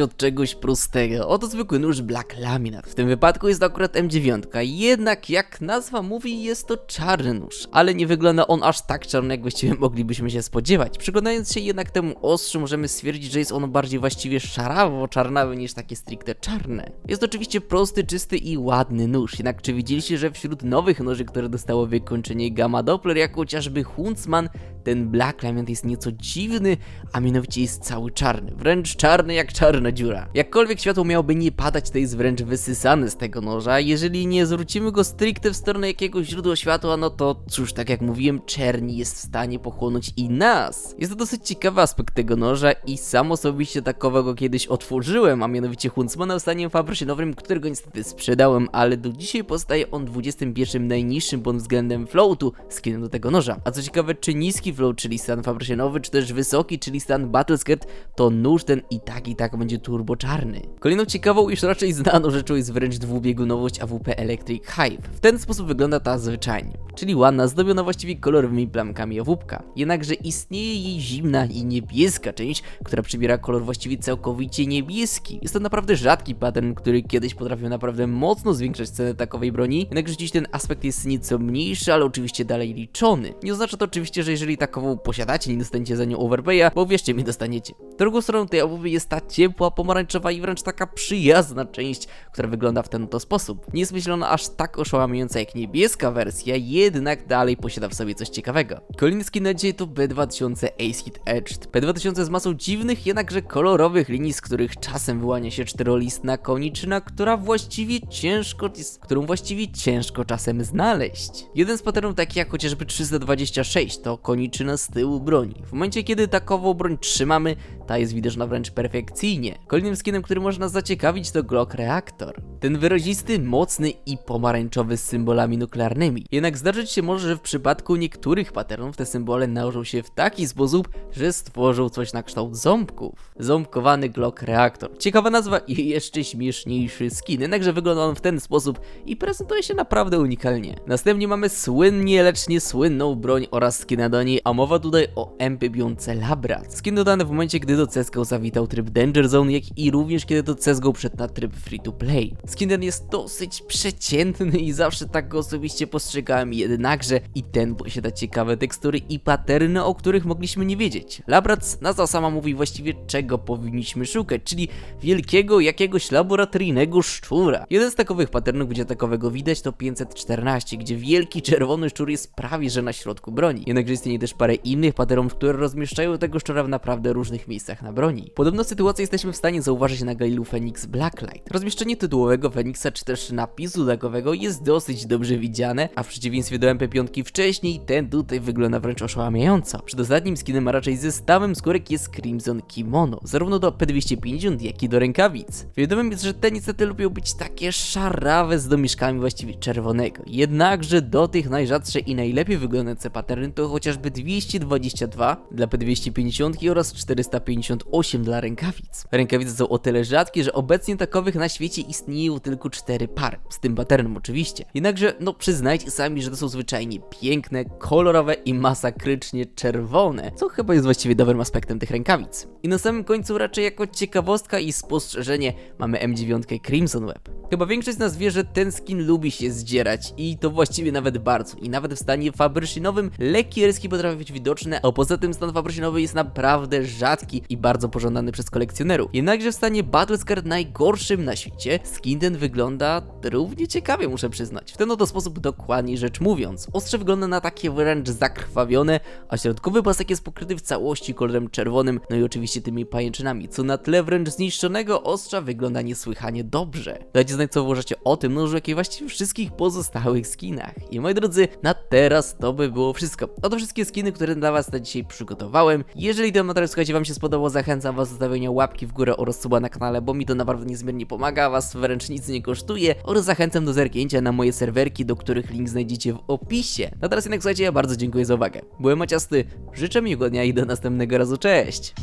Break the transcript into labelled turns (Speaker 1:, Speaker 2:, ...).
Speaker 1: od czegoś prostego. Oto zwykły nóż Black Laminate. W tym wypadku jest to akurat M9, jednak jak nazwa mówi, jest to czarny nóż. Ale nie wygląda on aż tak czarny, jak właściwie moglibyśmy się spodziewać. Przyglądając się jednak temu ostrzu, możemy stwierdzić, że jest ono bardziej właściwie szarawo-czarnawy niż takie stricte czarne. Jest oczywiście prosty, czysty i ładny nóż. Jednak czy widzieliście, że wśród nowych noży, które dostało wykończenie Gamma Doppler, jak chociażby Huntsman, ten Black Laminate jest nieco dziwny, a mianowicie jest cały czarny. Wręcz czarny jak czarna dziura. Jakkolwiek światło miałoby nie padać, to jest wręcz wysysane z tego noża. Jeżeli nie zwrócimy go stricte w stronę jakiegoś źródła światła, no to cóż, tak jak mówiłem, czerni jest w stanie pochłonąć i nas. Jest to dosyć ciekawy aspekt tego noża i sam osobiście takowego kiedyś otworzyłem, a mianowicie Huntsmana w stanie fabrycznowym, którego niestety sprzedałem, ale do dzisiaj pozostaje on 21 najniższym pod względem floatu skinem do tego noża. A co ciekawe, czy niski float, czyli stan fabrycznowy, czy też wysoki, czyli stan battle skirt, to nóż ten i tak i tak będzie turbo czarny. Kolejną ciekawą, iż raczej znaną rzeczą jest wręcz dwubiegunowość AWP Electric Hive. W ten sposób wygląda ta zwyczajnie, czyli ładna, zdobiona właściwie kolorowymi plamkami AWP. Jednakże istnieje jej zimna i niebieska część, która przybiera kolor właściwie całkowicie niebieski. Jest to naprawdę rzadki pattern, który kiedyś potrafił naprawdę mocno zwiększać cenę takowej broni, jednakże dziś ten aspekt jest nieco mniejszy, ale oczywiście dalej liczony. Nie oznacza to oczywiście, że jeżeli takową posiadacie, nie dostaniecie za nią overpaya, bo wierzcie mi, dostaniecie. Drugą stroną tej AWP jest ta ciepła, pomarańczowa i wręcz taka przyjazna część, która wygląda w ten oto sposób. Nie jest myślona aż tak oszałamiająca jak niebieska wersja, jednak dalej posiada w sobie coś ciekawego. Kolejny skin na dzisiaj to B2000 Ace Hit Edged. B2000 z masą dziwnych, jednakże kolorowych linii, z których czasem wyłania się czterolistna koniczyna, która właściwie ciężko, którą właściwie ciężko czasem znaleźć. Jeden z patternów takich jak chociażby 326 to koniczyna z tyłu broni. W momencie kiedy takową broń trzymamy, ta jest widoczna wręcz perfekcyjnie. Kolejnym skinem, który można zaciekawić to Glock Reactor. Ten wyrazisty, mocny i pomarańczowy z symbolami nuklearnymi. Jednak zdarzyć się może, że w przypadku niektórych patternów te symbole nałożą się w taki sposób, że stworzą coś na kształt ząbków. Ząbkowany Glock Reactor. Ciekawa nazwa i jeszcze śmieszniejszy skin, jednakże wygląda on w ten sposób i prezentuje się naprawdę unikalnie. Następnie mamy słynnie, lecz nie słynną broń oraz skina do niej, a mowa tutaj o MP5 Labrat. Skin dodany w momencie, gdy do CSGO zawitał tryb Danger Zone, jak i również kiedy do CSGO przed na tryb Free to Play. Skin ten jest dosyć przeciętny i zawsze tak go osobiście postrzegałem, jednakże i ten posiada ciekawe tekstury i paterny, o których mogliśmy nie wiedzieć. Labrat nazwa sama mówi właściwie czego powinniśmy szukać, czyli wielkiego jakiegoś laboratoryjnego szczura. Jeden z takowych patternów, gdzie takowego widać to 514, gdzie wielki czerwony szczur jest prawie że na środku broni. Jednakże istnieje też parę innych patternów, które rozmieszczają tego szczura w naprawdę różnych miejscach na broni. Podobną sytuację jesteśmy w stanie zauważyć na Galilu Phoenix Blacklight. Rozmieszczenie tytułowego Phoenixa czy też napisu lagowego jest dosyć dobrze widziane, a w przeciwieństwie do MP5 wcześniej ten tutaj wygląda wręcz oszałamiająco. Przed ostatnim skinem, a raczej zestawem skórek jest Crimson Kimono, zarówno do P250 jak i do rękawic. Wiadomym jest, że te niestety lubią być takie szarawe z domieszkami właściwie czerwonego. Jednakże do tych najrzadsze i najlepiej wyglądające patterny to chociażby 222 dla P250 oraz 458 dla rękawic. Rękawice są o tyle rzadkie, że obecnie takowych na świecie istnieją tylko 4 pary, z tym patternem oczywiście. Jednakże, no przyznajcie sami, że to są zwyczajnie piękne, kolorowe i masakrycznie czerwone, co chyba jest właściwie dobrym aspektem tych rękawic. I na samym końcu raczej jako ciekawostka i spostrzeżenie mamy M9 Crimson Web. Chyba większość z nas wie, że ten skin lubi się zdzierać i to właściwie nawet bardzo. I nawet w stanie fabrycznowym lekkie ryski potrafią być widoczne, a poza tym stan fabrycznowy jest naprawdę rzadki i bardzo pożądany przez kolekcjonerów. Jednakże w stanie Battlescar najgorszym na świecie, skin ten wygląda równie ciekawie muszę przyznać. W ten oto sposób dokładniej rzecz mówiąc. Ostrze wygląda na takie wręcz zakrwawione, a środkowy pasek jest pokryty w całości kolorem czerwonym, no i oczywiście tymi pajęczynami, co na tle wręcz zniszczonego ostrza wygląda niesłychanie dobrze. Dajcie co uważacie o tym nożu, jak i właściwie wszystkich pozostałych skinach. I moi drodzy, na teraz to by było wszystko. Oto wszystkie skiny, które dla was na dzisiaj przygotowałem. Jeżeli ten materiał, słuchajcie, wam się spodobał, zachęcam was do zostawienia łapki w górę oraz suba na kanale, bo mi to naprawdę niezmiernie pomaga, was wręcz nic nie kosztuje oraz zachęcam do zerknięcia na moje serwerki, do których link znajdziecie w opisie. Na teraz jednak słuchajcie, ja bardzo dziękuję za uwagę. Byłem Maciasty, życzę miłego dnia i do następnego razu, cześć!